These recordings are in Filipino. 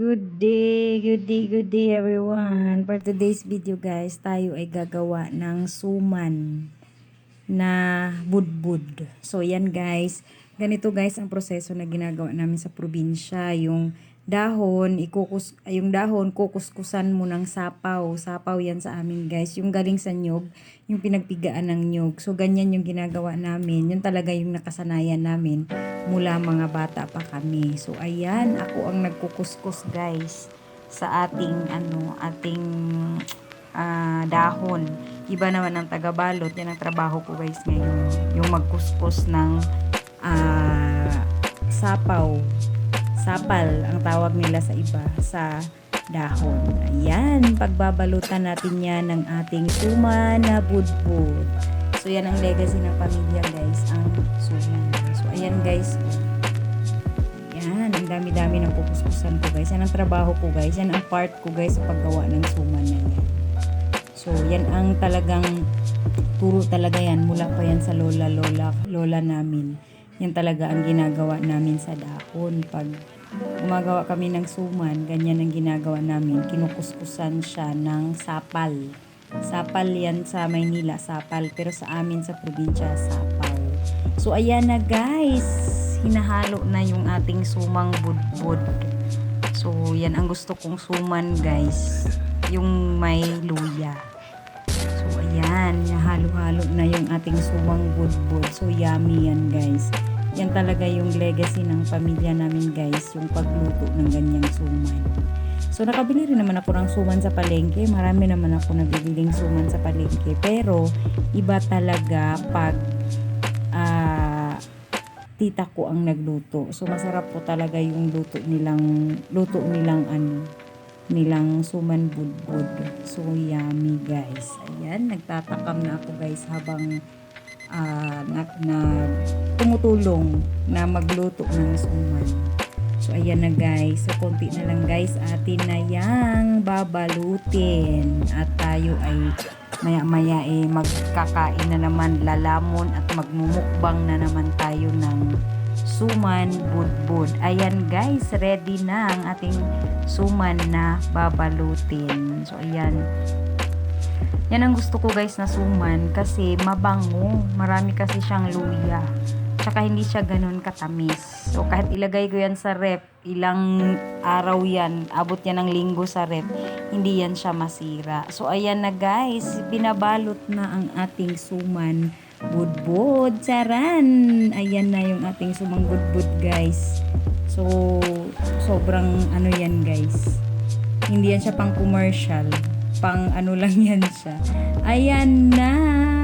Good day, good day, good day everyone. For today's video guys, tayo ay gagawa ng suman na budbud. So yan guys, ganito guys ang proseso na ginagawa namin sa probinsya. Yung dahon, ikukus, yung dahon, kukuskusan mo ng sapaw. Sapaw yan sa amin guys. Yung galing sa nyog, yung pinagpigaan ng nyog. So ganyan yung ginagawa namin. Yun talaga yung nakasanayan namin mula mga bata pa kami. So ayan, ako ang nagkukuskus guys sa ating ano, ating ah, dahon. Iba naman ang taga-balot, yan ang trabaho ko guys ngayon. Yung magkuskus ng ah, sapaw. Sapal ang tawag nila sa iba sa dahon. Ayan, pagbabalutan natin yan ng ating suma na budbud. So yan ang legacy ng pamilya guys, ang suman. So ayan guys. Yan, ang dami-dami ng pukuskusan ko guys. Yan ang trabaho ko guys. Yan ang part ko guys sa paggawa ng suman na yan. So yan ang talagang turo talaga yan. Mula pa yan sa lola, lola, lola namin. Yan talaga ang ginagawa namin sa dahon. Pag gumagawa kami ng suman, ganyan ang ginagawa namin. Kinukuskusan siya ng sapal. Sapal yan sa Maynila, sapal. Pero sa amin sa probinsya, sapaw. So ayan na guys, hinahalo na yung ating sumang budbud. So yan ang gusto kong suman guys, yung may luya. So ayan, halo-halo na yung ating sumang budbud. So yummy yan guys. Yan talaga yung legacy ng pamilya namin guys, yung pagluto ng ganyang suman. So nakabili rin naman ako ng suman sa palengke. Marami naman ako nabibiling suman sa palengke. Pero iba talaga pag ah, tita ko ang nagluto. So masarap po talaga yung luto nilang luto nilang ano nilang suman budbud. So yummy guys. Ayan, nagtatakam na ako guys habang ah, na, na tumutulong na magluto ng suman. So, ayan na guys. So, konti na lang guys. Atin na yang babalutin. At tayo ay maya-maya eh magkakain na naman lalamon at magmumukbang na naman tayo ng suman budbud. Ayan guys, ready na ang ating suman na babalutin. So, ayan. Yan ang gusto ko guys na suman kasi mabango. Marami kasi siyang luya. Tsaka hindi siya ganun katamis. So kahit ilagay ko yan sa rep, ilang araw yan, abot yan ng linggo sa rep, hindi yan siya masira. So ayan na guys, pinabalot na ang ating suman budbud. Charan! Ayan na yung ating sumang budbud guys. So sobrang ano yan guys. Hindi yan siya pang commercial. Pang ano lang yan siya. Ayan na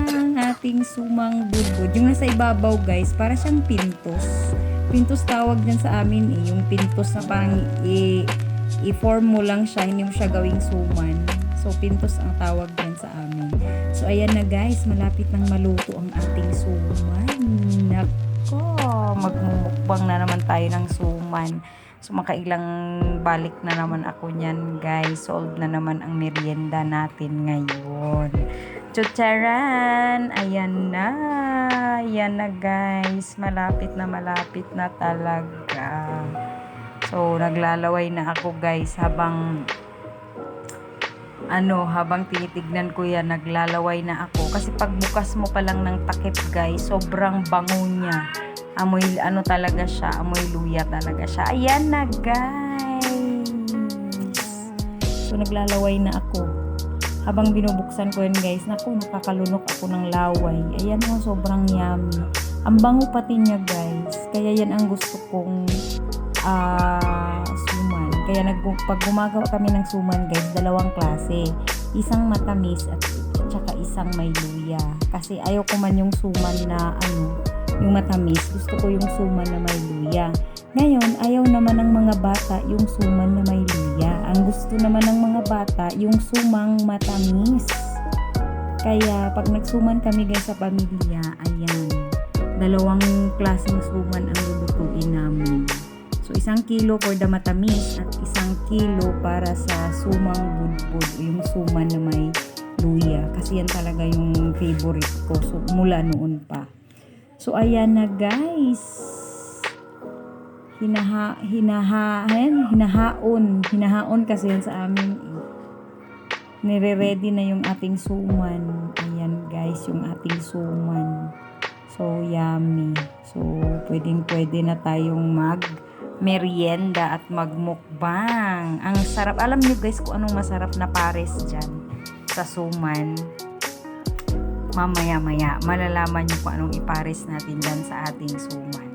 ang ating sumang budbud. Yung nasa ibabaw guys, para siyang pintos. Pintos tawag dyan sa amin eh. Yung pintos na parang i- i-form mo lang siya, hindi mo siya gawing suman. So, pintos ang tawag dyan sa amin. So, ayan na guys, malapit nang maluto ang ating suman. Nako, magmumukbang na naman tayo ng suman. So, makailang balik na naman ako niyan, guys. Solved na naman ang merienda natin ngayon. Chucharan! Ayan na. Ayan na, guys. Malapit na malapit na talaga. So, naglalaway na ako, guys, habang ano, habang tinitignan ko yan, naglalaway na ako. Kasi pagbukas mo pa lang ng takip, guys, sobrang bango niya. Amoy, ano talaga siya, amoy luya talaga siya. Ayan na, guys. So, naglalaway na ako. Habang binubuksan ko yan, guys, naku, nakakalunok ako ng laway. Ayan mo, sobrang yummy. Ang bango pati niya, guys. Kaya yan ang gusto kong ah suman. Kaya nag, pag gumagawa kami ng suman, guys, dalawang klase. Isang matamis at tsaka isang may luya. Kasi ayaw ko man yung suman na ano, yung matamis. Gusto ko yung suman na may luya. Ngayon, ayaw naman ng mga bata yung suman na may luya. Ang gusto naman ng mga bata yung sumang matamis. Kaya pag nagsuman kami guys sa pamilya, ayan, dalawang klaseng suman ang lulutuin namin. So, isang kilo for the matamis at isang kilo para sa sumang budbud, yung suman na may luya. Kasi yan talaga yung favorite ko so, mula noon pa. So, ayan na guys. hinaha, hinaha, ayan, hinahaon. Hinahaon kasi yan sa amin. eh. Nire-ready na yung ating suman. Ayan guys, yung ating suman. So, yummy. So, pwedeng pwede na tayong mag merienda at magmukbang. Ang sarap. Alam nyo guys kung anong masarap na pares dyan sa suman. Mamaya-maya, malalaman nyo kung anong ipares natin dyan sa ating suman.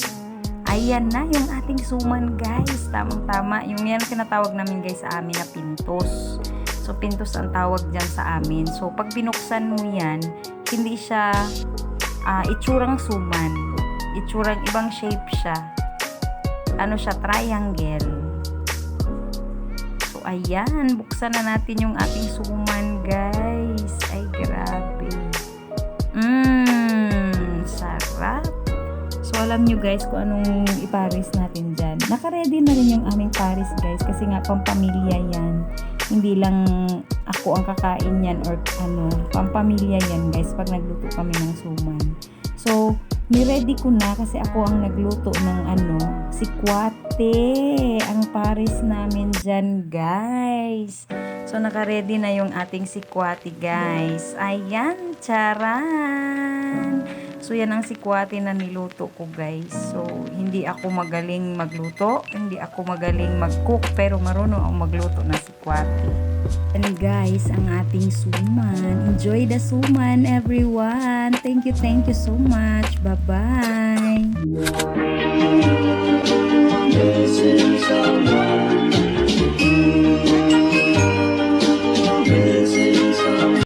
Ayan na yung ating suman guys. Tamang-tama. Yung yan tinatawag namin guys sa amin na pintos. So, pintos ang tawag dyan sa amin. So, pag binuksan mo yan, hindi siya ah, itsurang suman. Itsurang ibang shape siya. Ano siya, triangle. So, ayan. Buksan na natin yung ating suman, guys. Ay, grabe. Mmm, sarap. So, alam nyo guys kung anong iparis natin dyan. Naka-ready na rin yung aming paris guys kasi nga pampamilya yan. Hindi lang ako ang kakain yan or ano, pampamilya yan guys pag nagluto kami ng suman. So, ni-ready ko na kasi ako ang nagluto ng ano, si Kwate. Ang paris namin dyan guys. So, naka-ready na yung ating si Kwate guys. Ayan, charan! So, yan ang sikwate na niluto ko, guys. So, hindi ako magaling magluto. Hindi ako magaling mag-cook. Pero marunong ako magluto ng sikwate. And guys, ang ating suman. Enjoy the suman, everyone. Thank you, thank you so much. Bye-bye. This is our